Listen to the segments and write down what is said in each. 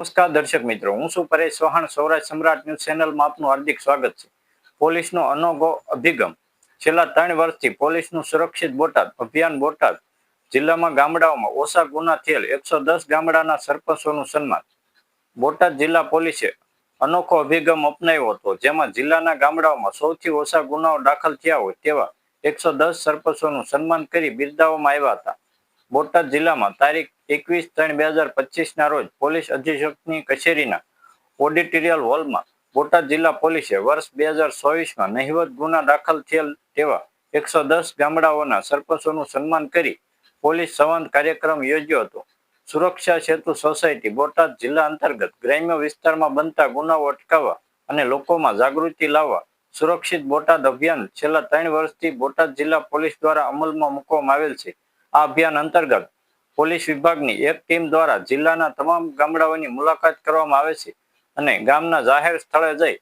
નમસ્કાર દર્શક મિત્રો, હું છું પરેશ ચૌહાણ સૌરાષ્ટ્ર સમ્રાટ ન્યૂઝ ચેનલમાં આપનું હાર્દિક સ્વાગત છે. પોલીસનો અનોખો અભિગમ. છેલ્લા ત્રણ વર્ષથી પોલીસનું સુરક્ષિત બોટાદ, અભિયાન બોટાદ જિલ્લામાં ગામડાઓમાં ઓછા ગુના થયેલ એકસો દસ ગામડાના સરપંચોનું સન્માન. બોટાદ જિલ્લા પોલીસે અનોખો અભિગમ અપનાવ્યો હતો, જેમાં જિલ્લાના ગામડાઓમાં સૌથી ઓછા ગુનાઓ દાખલ થયા હોય તેવા એકસો દસ સરપંચોનું સન્માન કરી બિરદાવવામાં આવ્યા હતા. બોટાદ જિલ્લામાં તારીખ એકવીસ ત્રણ બે હજાર પચીસના રોજ પોલીસ અધિક્ષકની કચેરીના ઓડિટોરિયલ હોલમાં બોટાદ જિલ્લા પોલીસે વર્ષ બે હજાર ચોવીસમાં નહિવત ગુના દાખલ થયેલ તેવા એકસો દસ ગામડાઓના સરપંચોનું સન્માન કરી પોલીસ સંવાદ કાર્યક્રમ યોજ્યો હતો. સુરક્ષા સેતુ સોસાયટી બોટાદ જિલ્લા અંતર્ગત ગ્રામ્ય વિસ્તારમાં બનતા ગુનાઓ અટકાવવા અને લોકોમાં જાગૃતિ લાવવા સુરક્ષિત બોટાદ અભિયાન છેલ્લા ત્રણ વર્ષથી બોટાદ જિલ્લા પોલીસ દ્વારા અમલમાં મૂકવામાં આવેલ છે. આ અભિયાન અંતર્ગત પોલીસ વિભાગની એક ટીમ દ્વારા જિલ્લાના તમામ ગામડાઓની મુલાકાત કરવામાં આવે છે અને ગામના જાહેર સ્થળે જઈ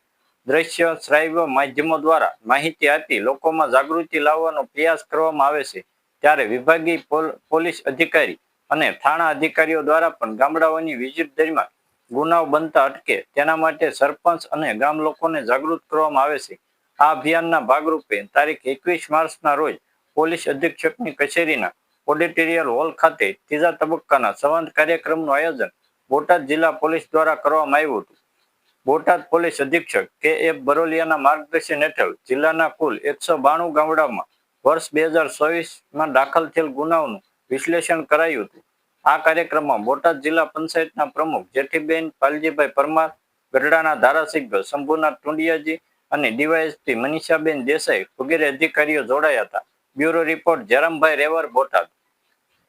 દ્રશ્ય શ્રાવ્ય માધ્યમો દ્વારા માહિતી આપી લોકોમાં જાગૃતિ લાવવાનો પ્રયાસ કરવામાં આવે છે. ત્યારે વિભાગીય પોલીસ અધિકારી અને થાણા અધિકારીઓ દ્વારા પણ ગામડાઓની વિઝિટ દરમિયાન ગુનાઓ બનતા અટકે તેના માટે સરપંચ અને ગામ લોકોને જાગૃત કરવામાં આવે છે. આ અભિયાનના ભાગરૂપે તારીખ એકવીસ માર્ચના રોજ પોલીસ અધિક્ષકની કચેરીના ઓડિટોરિયલ હોલ ખાતે ત્રીજા તબક્કાના સંવાદ કાર્યક્રમનું આયોજન બોટાદ જિલ્લા પોલીસ દ્વારા કરવામાં આવ્યું હતું. બોટાદ પોલીસ અધિક્ષક કે એફ બરોલિયાના માર્ગદર્શન હેઠળ જિલ્લાના કુલ એકસો બાણું ગામડામાં વર્ષ બે હજાર ચોવીસમાં દાખલ થયેલ ગુનાઓનું વિશ્લેષણ કરાયું હતું. આ કાર્યક્રમમાં બોટાદ જિલ્લા પંચાયતના પ્રમુખ જેઠીબેન પાલજીભાઈ પરમાર, ગઢડાના ધારાસભ્ય શંભુનાથ ટુંડિયાજી અને ડીવાયએસપી મનીષાબેન દેસાઈ વગેરે અધિકારીઓ જોડાયા હતા. Bureau report Jayrambhai Revar, Botad.